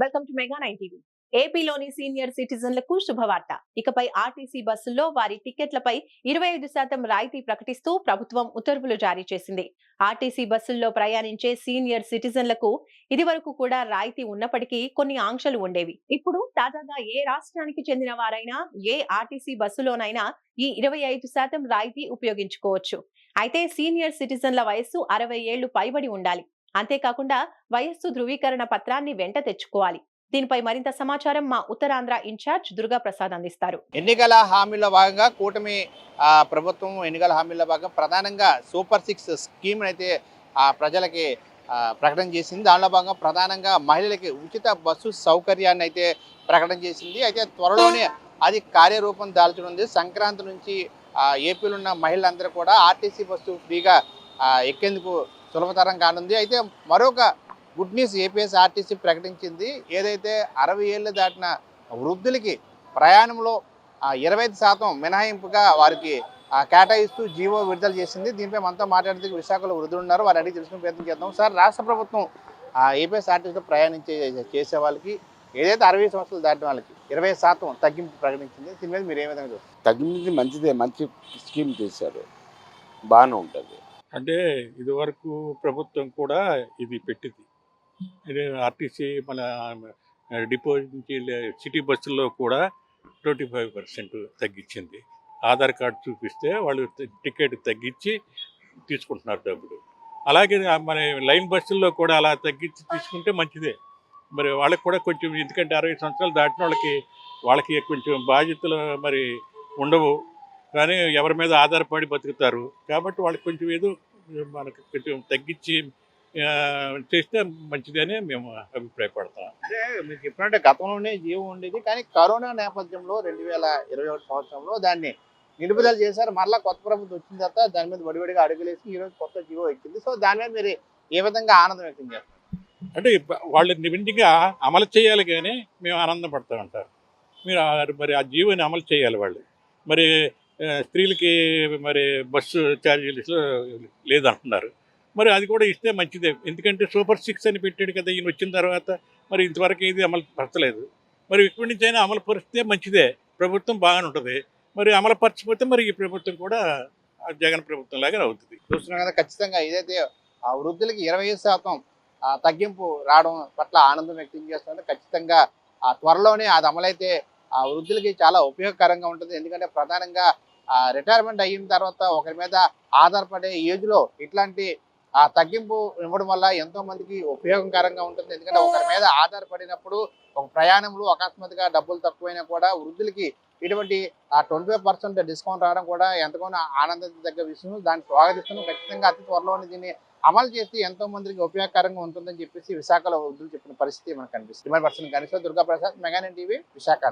Welcome to mega nine TV ఏపీలోని senior సిటిజన్లకు శుభవార్త. ఇకపై ఆర్టీసీ బస్సుల్లో వారి టికెట్లపై ఇరవై ఐదు శాతం రాయితీ ప్రకటిస్తూ ప్రభుత్వం ఉత్తర్వులు జారీ చేసింది. ఆర్టీసీ బస్సుల్లో ప్రయాణించే సీనియర్ సిటిజన్లకు ఇదివరకు కూడా రాయితీ ఉన్నప్పటికీ కొన్ని ఆంక్షలు ఉండేవి. ఇప్పుడు తాజాగా ఏ రాష్ట్రానికి చెందిన వారైనా ఏ ఆర్టీసీ బస్సులోనైనా ఈ ఇరవై ఐదు శాతం రాయితీ ఉపయోగించుకోవచ్చు. అయితే సీనియర్ సిటిజన్ల వయస్సు అరవై ఏళ్ళు పైబడి ఉండాలి. అంతేకాకుండా వయస్సు ధృవీకరణ పత్రాన్ని వెంట తెచ్చుకోవాలి. దీనిపై మరింత సమాచారం మా ఉత్తరాంధ్ర ఇన్ఛార్జ్ దుర్గా ప్రసాద్ అందిస్తారు. ఎన్నికల హామీలో భాగంగా కూటమి ఆ, ప్రభుత్వం ఎన్నికల హామీలో భాగంగా ప్రధానంగా సూపర్ సిక్స్ స్కీమ్ అయితే ఆ, ప్రజలకి ప్రకటన చేసింది. దానిలో భాగంగా ప్రధానంగా మహిళలకి ఉచిత బస్సు సౌకర్యాన్ని అయితే ప్రకటన చేసింది. అయితే త్వరలోనే అది కార్యరూపం దాల్చనుంది. సంక్రాంతి నుంచి ఏపీలో ఉన్న మహిళలందరూ కూడా ఆర్టీసీ బస్సు ఫ్రీగా ఎక్కేందుకు సులభతరం కానుంది. అయితే మరొక గుడ్ న్యూస్ ఏపీఎస్ఆర్టీసీ ప్రకటించింది. ఏదైతే అరవై ఏళ్ళు దాటిన వృద్ధులకి ప్రయాణంలో ఇరవై ఐదు శాతం మినహాయింపుగా వారికి కేటాయిస్తూ జీవో విడుదల చేసింది. దీనిపై మనతో మాట్లాడేందుకు విశాఖలో వృద్ధులు ఉన్నారు. వారు అడిగి తెలుసుకునే ప్రయత్నం చేద్దాం. సార్ రాష్ట్ర ప్రభుత్వం ఏపీఎస్ఆర్టీసీలో ప్రయాణించే చేసే వాళ్ళకి ఏదైతే అరవై సంవత్సరాలు దాటిన వాళ్ళకి ఇరవై శాతం తగ్గింపు ప్రకటించింది దీని మీద మీరు ఏ విధంగా చూస్తారు? తగ్గింది మంచిదే. మంచి స్కీమ్ తీశారు బాగానే ఉంటుంది. అంటే ఇదివరకు ప్రభుత్వం కూడా ఇది పెట్టింది. ఇది ఆర్టీసీ మన డిపో నుంచి సిటీ బస్సుల్లో కూడా ట్వంటీ ఫైవ్ పర్సెంట్ తగ్గించింది. ఆధార్ కార్డు చూపిస్తే వాళ్ళు టికెట్ తగ్గించి తీసుకుంటున్నారు డబ్బులు. అలాగే మన లైన్ బస్సుల్లో కూడా అలా తగ్గించి తీసుకుంటే మంచిదే. మరి వాళ్ళకి కూడా కొంచెం ఎందుకంటే అరవై సంవత్సరాలు దాటిన వాళ్ళకి వాళ్ళకి కొంచెం బాధ్యతలు మరి ఉండవు. కానీ ఎవరి మీద ఆధారపడి బతుకుతారు. కాబట్టి వాళ్ళకి కొంచెం ఏదో మనకు కొంచెం తగ్గించి చేస్తే మంచిదని మేము అభిప్రాయపడతాం. అంటే మీకు చెప్పినట్టే గతంలోనే జీవో ఉండేది. కానీ కరోనా నేపథ్యంలో రెండు వేల ఇరవై ఒకటి సంవత్సరంలో దాన్ని నిలుపుదల చేశారు. మరలా కొత్త ప్రభుత్వం వచ్చిన తర్వాత దాని మీద వడివడిగా అడుగులేసి ఈ రోజు కొత్త జీవో ఎక్కింది. సో దాని మీద మీరు ఏ విధంగా ఆనందం వ్యక్తం చేస్తారు అంటే వాళ్ళు నిమింటిగా అమలు చేయాలి కానీ మేము ఆనందపడతాం అంటారు మీరు మరి ఆ జీవోని అమలు చేయాలి వాళ్ళు. మరి స్త్రీలకి మరి బస్సు ఛార్జీలు లేదంటున్నారు. మరి అది కూడా ఇస్తే మంచిదే. ఎందుకంటే సూపర్ సిక్స్ అని పెట్టాడు కదా ఈయన వచ్చిన తర్వాత మరి ఇంతవరకు ఇది అమలు పరచలేదు. మరి ఇప్పటి నుంచి అయినా అమలు పరిస్తే మంచిదే. ప్రభుత్వం బాగానే ఉంటుంది. మరి అమలు పరచకపోతే మరి ఈ ప్రభుత్వం కూడా జగన్ ప్రభుత్వం లాగా అవుతుంది. చూస్తున్నాం కదా ఖచ్చితంగా ఏదైతే ఆ వృద్ధులకి ఇరవై శాతం ఆ, తగ్గింపు రావడం పట్ల ఆనందం వ్యక్తం చేస్తున్నారు ఖచ్చితంగా ఆ త్వరలోనే అది అమలైతే ఆ వృద్ధులకి చాలా ఉపయోగకరంగా ఉంటుంది. ఎందుకంటే ప్రధానంగా రిటైర్మెంట్ అయిన తర్వాత ఒకరి మీద ఆధారపడే ఏజ్లో ఇట్లాంటి ఆ తగ్గింపు ఇవ్వడం వల్ల ఎంతో మందికి ఉపయోగకరంగా ఉంటుంది. ఎందుకంటే ఒకరి మీద ఆధారపడినప్పుడు ఒక ప్రయాణంలో అకస్మాత్తుగా డబ్బులు తక్కువైనా కూడా వృద్ధులకి ఇటువంటి ఆ ట్వంటీ ఫైవ్ పర్సెంట్ డిస్కౌంట్ రావడం కూడా ఎంతగానో ఆనందించదగ్గ విషయం. దాన్ని స్వాగతిస్తున్నాం. ఖచ్చితంగా అతి త్వరలోనే దీన్ని అమలు చేస్తే ఎంతో మందికి ఉపయోగకరంగా ఉంటుందని చెప్పేసి విశాఖలో వృద్ధులు చెప్పిన పరిస్థితి మనకు కనిపిస్తుంది. మరి పర్సన్ కనిష్ట దుర్గా ప్రసాద్ మెగానే టీవీ విశాఖ.